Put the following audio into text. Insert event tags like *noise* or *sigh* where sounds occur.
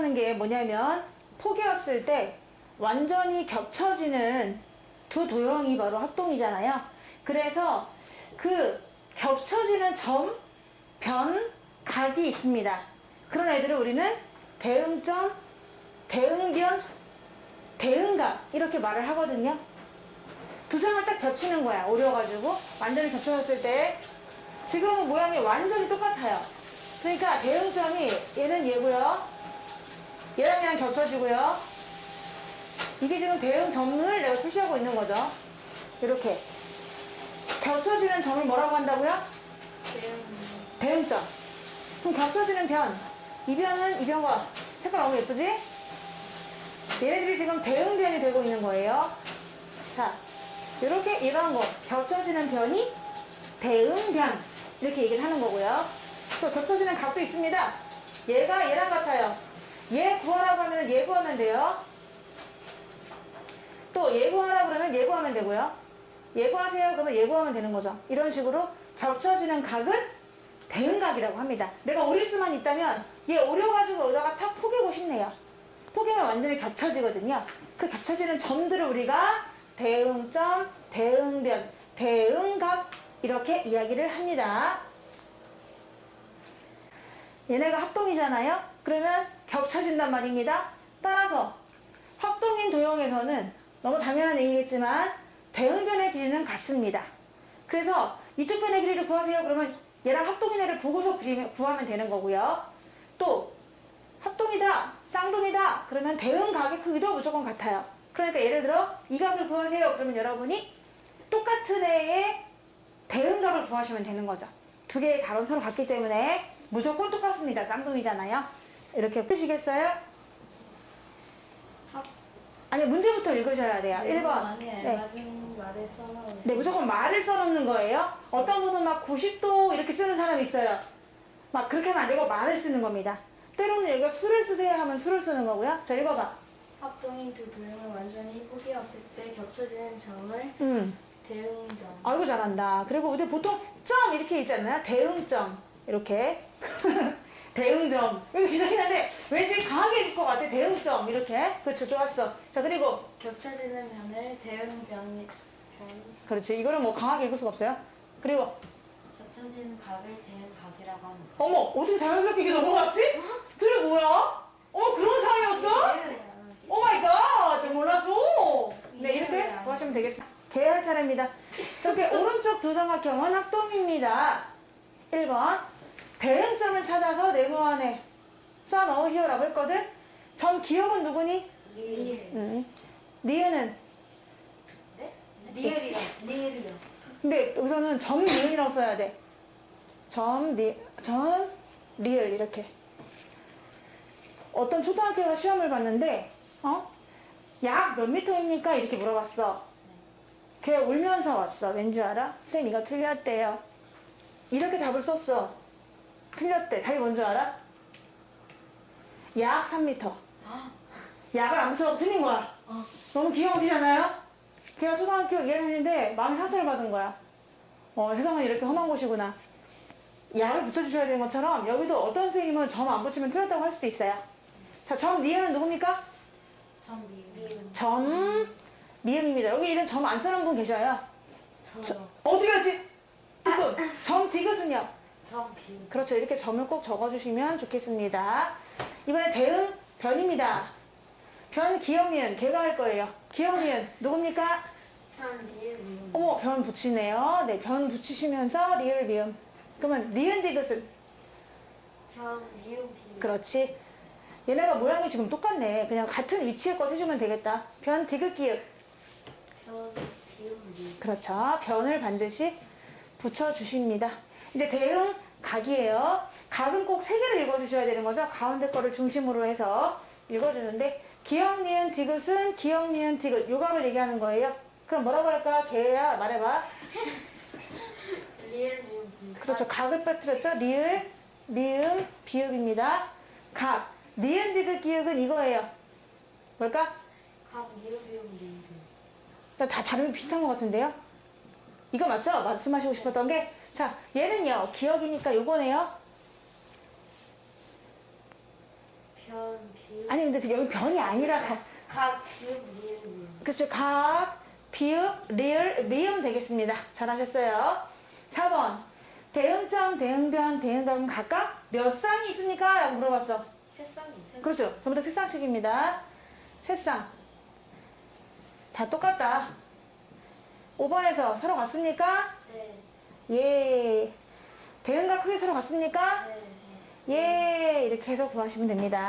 겹친다는 게 뭐냐면 포개었을 때 완전히 겹쳐지는 두 도형이 바로 합동이잖아요. 그래서 그 겹쳐지는 점, 변, 각이 있습니다. 그런 애들을 우리는 대응점, 대응변, 대응각 이렇게 말을 하거든요. 두 장을 딱 겹치는 거야. 오려가지고 완전히 겹쳐졌을 때 지금 모양이 완전히 똑같아요. 그러니까 대응점이 얘는 얘고요. 얘랑 얘랑 겹쳐지고요. 이게 지금 대응 점을 내가 표시하고 있는 거죠. 이렇게 겹쳐지는 점을 뭐라고 한다고요? 대응 점. 그럼 겹쳐지는 변. 이 변은 이 변과 색깔 너무 예쁘지? 얘네들이 지금 대응 변이 되고 있는 거예요. 자, 이렇게 이런 거 겹쳐지는 변이 대응 변 이렇게 얘기를 하는 거고요. 또 겹쳐지는 각도 있습니다. 얘가 얘랑 같아요. 얘 구하라고 하면 얘 구하면 돼요. 또 얘 구하라고 그러면 얘 구하면 되고요. 얘 구하세요 그러면 얘 구하면 되는 거죠. 이런 식으로 겹쳐지는 각은 대응각이라고 합니다. 내가 오릴 수만 있다면 얘 오려가지고 여기다가 탁 포개고 싶네요. 포개면 완전히 겹쳐지거든요. 그 겹쳐지는 점들을 우리가 대응점, 대응변, 대응각 이렇게 이야기를 합니다. 얘네가 합동이잖아요. 그러면 겹쳐진단 말입니다. 따라서 합동인 도형에서는 너무 당연한 얘기겠지만 대응변의 길이는 같습니다. 그래서 이쪽 변의 길이를 구하세요. 그러면 얘랑 합동인 애를 보고서 그리면 구하면 되는 거고요. 또 합동이다, 쌍둥이다. 그러면 대응 각의 크기도 무조건 같아요. 그러니까 예를 들어 이 값을 구하세요. 그러면 여러분이 똑같은 애의 대응각을 구하시면 되는 거죠. 두 개의 값은 서로 같기 때문에 무조건 똑같습니다. 쌍둥이잖아요. 이렇게 푸시겠어요? 아니 문제부터 읽으셔야 돼요. 1번. 안에 네. 알맞은 말을 써놓은 네, 무조건 말을 써놓는 거예요. 어떤 분은 막 90도 이렇게 쓰는 사람이 있어요. 막 그렇게 하면 안 되고 말을 쓰는 겁니다. 때로는 여기가 수를 쓰세요 하면 수를 쓰는 거고요. 자, 읽어봐. 합동인 두 도형을 완전히 포개었을 때 겹쳐지는 점을 음. 대응점 아이고 잘한다. 그리고 우리 보통 점 이렇게 있잖아요. 대응점 이렇게 *laughs* 대응점 이거 괜찮긴 한데 왠지 강하게 읽을 것 같아. 대응점 이렇게 그렇죠 좋았어. 자 그리고 겹쳐지는 변을 대응변 변 그렇지 이거는 뭐 강하게 읽을 수가 없어요. 그리고 겹쳐지는 각을 대응 각이라고 합니다. 어머 어떻게 자연스럽게 이게 넘어갔지? 둘이 뭐야? 어머 그런 사이였어? 오 마이 갓! 나 몰랐어! 네, 이렇게 구하시면 되겠습니다. 계할 차례입니다. 이렇게 오른쪽 두 삼각형은 합동입니다. 1번. 대응점을 찾아서 네모 안에 써 넣으시오라고 했거든? 점 기억은 누구니? 리을 음. 니은은? 네? 리을이요 리을이요 근데 여기서는 점 니은이라고 써야 돼. 점, 니, 점, 리을, 이렇게. 어떤 초등학교가 시험을 봤는데, 어? 약 몇 미터입니까? 이렇게 물어봤어. 걔 울면서 왔어. 왠지 알아? 쌤, 이거 틀렸대요. 이렇게 답을 썼어. 틀렸대. 답이 뭔줄 알아? 약 3미터. 약을 안 붙여갖고 틀린 거야. 너무 기가 막히잖아요? 걔가 초등학교 1학년인데 마음에 상처를 받은 거야. 어, 세상은 이렇게 험한 곳이구나. 약을 붙여주셔야 되는 것처럼 여기도 어떤 선생님은 점 안 붙이면 틀렸다고 할 수도 있어요. 자, 점 미음은 누굽니까? 점 리을 점 미음입니다. 여기 이름 점 안 쓰는 분 계셔요. 저점 어디 갔지? 이분. 점 디귿은요? 비움 그렇죠. 이렇게 점을 꼭 적어주시면 좋겠습니다. 이번에 대응 변입니다. 변 기억니은 걔가 할 거예요. 기억니은 누굽니까? 미움 어머 변 붙이네요. 네, 변 붙이시면서 리을 미음. 그러면 니은 디귿은 참 미움 비움 그렇지. 얘네가 모양이 지금 똑같네. 그냥 같은 위치에 거 해주면 되겠다. 변 디귿 기역. 편 비움 리을 그렇죠. 변을 반드시 붙여주십니다. 이제 대응 각이에요. 각은 꼭 세 개를 읽어주셔야 되는 거죠. 가운데 거를 중심으로 해서 읽어주는데 기역, 니은, 디귿은 기역, 니은, 디귿 요 각을 얘기하는 거예요. 그럼 뭐라고 할까? 걔야 말해봐. 그렇죠. 각을 빠뜨렸죠. 리을, 미음, 비읍입니다. 각. 니은, 디귿, 기역은 이거예요. 뭘까? 각 비움 리을 나다 발음이 비슷한 것 같은데요? 이거 맞죠? 말씀하시고 싶었던 게. 자, 얘는요, 기억이니까 요거네요. 편 비읍 아니 근데 그 여기 변이 아니라서 각 비읍 리을 그렇죠. 각, 비읍, 리을, 미음 되겠습니다. 잘하셨어요. 4번. 대응점, 대응변, 대응답은 각각 몇 쌍이 있습니까? 라고 물어봤어. 세상이 그렇죠. 전부 다 색상식입니다. 색상. 다 똑같다. 5번에서 서로 같습니까? 네. 예. 대응과 크기 서로 같습니까? 네. 예. 이렇게 해서 구하시면 됩니다.